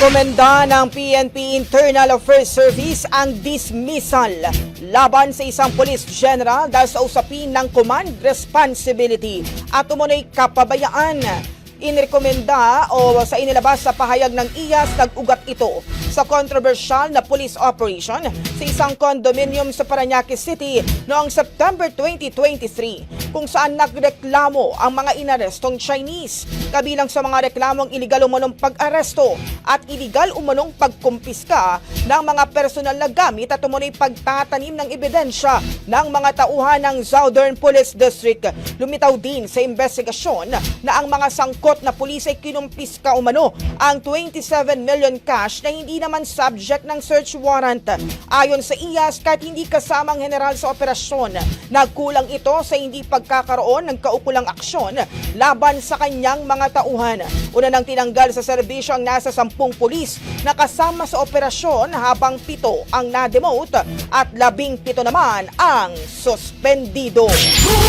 Inirekomenda ng PNP Internal Affairs Service ang dismissal laban sa isang police general dahil sa usapin ng command responsibility at umunoy kapabayaan. Inirekomenda o sa inilabas sa pahayag ng IAS nag-ugat ito sa controversial na police operation sa isang condominium sa Paranaque City noong September 2023 kung saan nagreklamo ang mga inarestong Chinese. Kabilang sa mga reklamong iligal umanong pag-aresto at iligal umanong pagkumpiska ng mga personal na gamit at umunoy pagtatanim ng ebidensya ng mga tauhan ng Southern Police District. Lumitaw din sa investigasyon na ang mga sangkot na pulis ay kinumpiska umano ang 27 million cash na hindi naman subject ng search warrant. Ayon sa IAS, kahit hindi kasamang general sa operasyon, nagkulang ito sa hindi pagkakaroon ng kaukulang aksyon laban sa kanyang mga tauhan. Una nang tinanggal sa serbisyo ang nasa 10 pulis na kasama sa operasyon habang pito ang na-demote at labing pito naman ang suspendido.